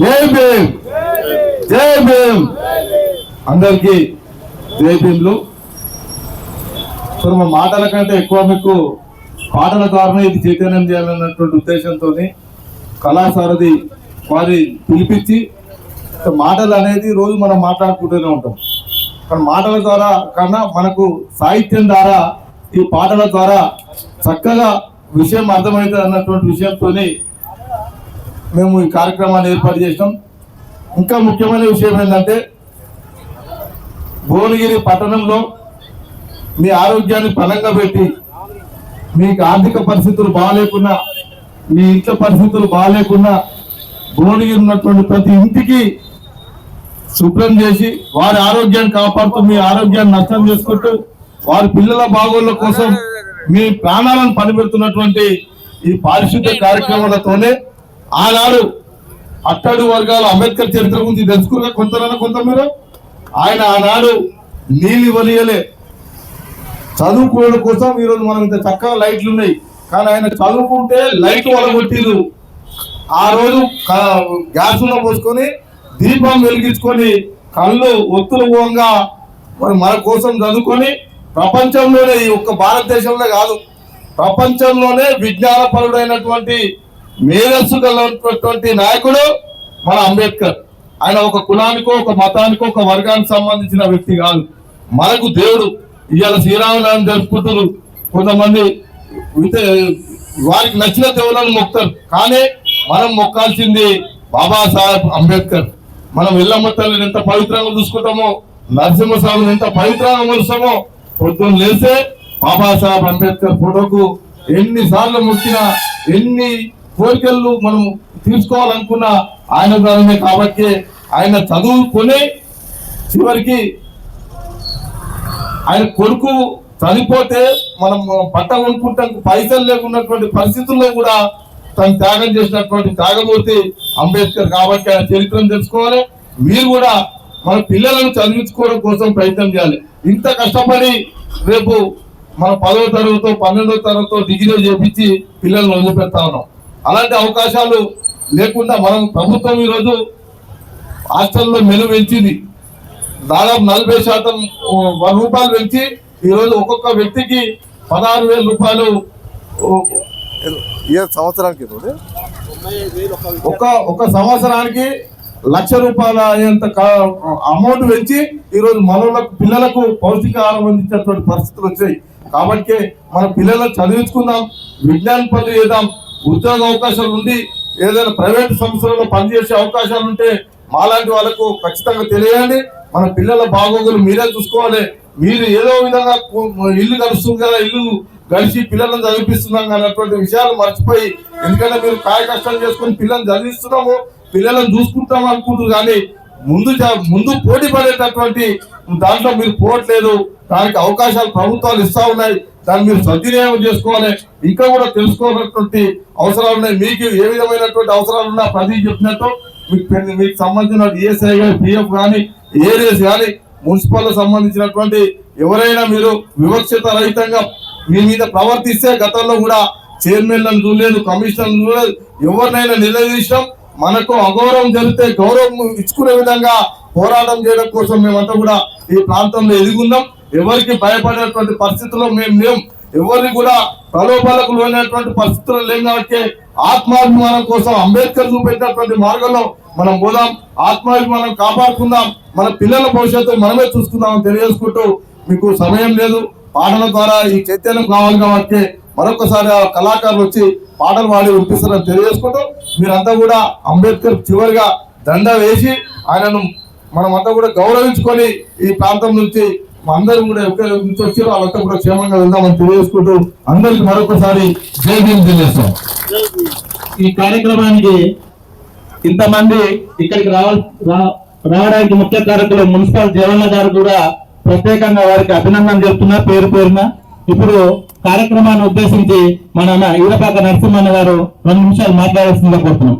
జై భీమ్. జై భీమ్. అందరికి జై భీమ్లు. సో మా మాటల కంటే ఎక్కువ మీకు పాటల ద్వారానే ఇది చైతన్యం చేయాలన్నటువంటి ఉద్దేశంతో కళాసారథి వారి పిలిపించి మాటలు అనేది రోజు మనం మాట్లాడుకుంటూనే ఉంటాం. కానీ మాటల ద్వారా కన్నా మనకు సాహిత్యం ద్వారా ఈ పాటల ద్వారా చక్కగా విషయం అర్థమవుతుంది అన్నటువంటి విషయంతో మేము ఈ కార్యక్రమాన్ని ఏర్పాటు చేసినాం. ఇంకా ముఖ్యమైన విషయం ఏంటంటే భువనగిరి పట్టణంలో మీ ఆరోగ్యాన్ని బలంగా పెట్టి మీకు ఆర్థిక పరిస్థితులు బాగాలేకున్నా మీ ఇంట్లో పరిస్థితులు బాగాలేకున్నా భువనగిరి ఉన్నటువంటి ప్రతి ఇంటికి శుభ్రం చేసి వారి ఆరోగ్యాన్ని కాపాడుతూ మీ ఆరోగ్యాన్ని నష్టం చేసుకుంటూ వారి పిల్లల బాగోళ్ళ కోసం మీ ప్రాణాలను పనిపెడుతున్నటువంటి ఈ పారిశుద్ధ్య కార్యక్రమాలతోనే ఆనాడు అట్టడు వర్గాల అంబేద్కర్ చరిత్ర గురించి తెలుసుకున్న కొంతనన్నా కొంత మీరు ఆయన ఆనాడు నీళ్ళు వలియలే. చదువుకోవడం కోసం ఈరోజు మనం ఇంత చక్కగా లైట్లు ఉన్నాయి. కానీ ఆయన చదువుకుంటే లైట్ వలగొట్టిరు. ఆ రోజు గ్యాస్లో పోసుకొని దీపం వెలిగించుకొని కళ్ళు ఒత్తులు పోగా మరి మన కోసం చదువుకొని ప్రపంచంలోనే ఈ ఒక్క భారతదేశంలో కాదు ప్రపంచంలోనే విజ్ఞానపరుడైనటువంటి మేధస్సు కలిగినటువంటి నాయకుడు మన అంబేద్కర్. ఆయన ఒక కులానికో ఒక మతానికో ఒక వర్గానికి సంబంధించిన వ్యక్తి కాదు. మనకు దేవుడు ఇవాళ శ్రీరామనవమి జరుపుకుంటారు కొంతమంది వారికి నచ్చిన దేవులను మొక్తారు. కానీ మనం మొక్కాల్సింది బాబాసాహెబ్ అంబేద్కర్. మనం ఇళ్ళమ్మ తల్లిని ఎంత పవిత్రంగా చూసుకుంటామో నరసింహస్వామిని ఎంత పవిత్రంగా మలుస్తామో పొద్దున్న లేస్తే బాబాసాహెబ్ అంబేద్కర్ ఫోటోకు ఎన్నిసార్లు మొక్కినా ఎన్ని కోరికలు మనం తీసుకోవాలనుకున్న ఆయన ద్వారానే కాబట్టి ఆయన చదువుకొని చివరికి ఆయన కొడుకు చనిపోతే మనం బట్ట కొనుక్కుంటాం పైసలు లేకున్నటువంటి పరిస్థితుల్లో కూడా తను త్యాగం చేసినటువంటి త్యాగమూర్తి అంబేద్కర్ కాబట్టి ఆయన చరిత్రను తెలుసుకోవాలి. మీరు కూడా మన పిల్లలను చదివించుకోవడం కోసం ప్రయత్నం చేయాలి. ఇంత కష్టపడి రేపు మన పదవ తరగతో పన్నెండవ తరగతో డిగ్రీ చేపించి పిల్లలను వదిలిపెడతా ఉన్నాం. అలాంటి అవకాశాలు లేకుండా మనం ప్రభుత్వం ఈరోజు హాస్టల్లో మెను పెంచింది దాదాపు నలభై శాతం రూపాయలు పెంచి ఈరోజు ఒక్కొక్క వ్యక్తికి పదహారు వేల రూపాయలు సంవత్సరానికి? ఒక ఒక సంవత్సరానికి లక్ష రూపాయల అయ్యేంత అమౌంట్ పెంచి ఈరోజు మనలకు పిల్లలకు పౌష్టికాహారం అందించేటువంటి పరిస్థితులు వచ్చాయి కాబట్టి మన పిల్లలను చదివించుకుందాం విజ్ఞాన పనులు చేద్దాం ఉద్యోగ అవకాశాలు ఉండి ఏదైనా ప్రైవేట్ సంస్థలలో పనిచేసే అవకాశాలు ఉంటే మాలాంటి వాళ్ళకు ఖచ్చితంగా తెలియాలి. మన పిల్లల బాగోగులు మీరే చూసుకోవాలి. మీరు ఏదో విధంగా ఇల్లు గడుస్తుంది కదా ఇల్లు గడిచి పిల్లలను చదివిపిస్తున్నాం అన్నటువంటి విషయాలు మర్చిపోయి ఎందుకంటే మీరు కాయ కష్టం చేసుకొని పిల్లల్ని చదివిస్తున్నాము పిల్లలను చూసుకుంటాం అనుకుంటారు కానీ ముందు ముందు పోటీ పడేటటువంటి దాంట్లో మీరు పోవట్లేదు. దానికి అవకాశాలు ప్రభుత్వాలు ఇస్తా ఉన్నాయి. దాన్ని మీరు సద్వినియోగం చేసుకోవాలి. ఇంకా కూడా తెలుసుకోవాలన్నటువంటి అవసరాలు ఉన్నాయి. మీకు ఏ విధమైనటువంటి అవసరాలు ఉన్నా ప్రతి చెప్పినట్టు మీకు మీకు సంబంధించిన ఈఎస్ఐ కానీ పిఎఫ్ కానీ ఏరియస్ కానీ మున్సిపల్ సంబంధించినటువంటి ఎవరైనా మీరు వివక్షత రహితంగా మీ మీద ప్రవర్తిస్తే గతంలో కూడా చైర్మన్లను చూడలేదు కమిషనర్లను చూడలేదు ఎవరినైనా నిలదీసినాం. మనకు అగౌరవం జరిగితే గౌరవం ఇచ్చుకునే విధంగా పోరాటం చేయడం కోసం మేమంతా కూడా ఈ ప్రాంతంలో ఎదుగున్నాం. ఎవరికి భయపడేటువంటి పరిస్థితుల్లో మేము లేం. ఎవరిని కూడా ప్రలోభాలకు లోనటువంటి పరిస్థితులు లేం కాబట్టి ఆత్మాభిమానం కోసం అంబేద్కర్ చూపెట్టినటువంటి మార్గంలో మనం పోదాం. ఆత్మాభిమానం కాపాడుకుందాం. మన పిల్లల భవిష్యత్తు మనమే చూసుకుందాం తెలియజేసుకుంటూ మీకు సమయం లేదు. పాటల ద్వారా ఈ చైతన్యం కావాలి కాబట్టి మరొకసారి ఆ కళాకారులు వచ్చి పాటలు పాడి వినిపిస్తారని తెలియజేసుకుంటూ మీరంతా కూడా అంబేద్కర్ చివరిగా దండ వేసి ఆయనను మనమంతా కూడా గౌరవించుకొని ఈ ప్రాంతం నుంచి అందరూ కూడా ఎక్కడ నుంచి వచ్చారో వాళ్ళంతా కూడా క్షేమంగా వెళ్దామని తెలియజేసుకుంటూ అందరికి మరొకసారి జై భీమ్ తెలియజేస్తాం ఈ కార్యక్రమానికి ఇంతమంది ఇక్కడికి రావడానికి ముఖ్య కారకులు మున్సిపల్ జీవన గారు కూడా ప్రత్యేకంగా వారికి అభినందన చెప్తున్నా పేరు పేరున. ఇప్పుడు కార్యక్రమాన్ని ఉద్దేశించి మన ఈరపాక నరసింహన్న గారు రెండు నిమిషాలు మాట్లాడాల్సిందిగా కోరుతున్నాం.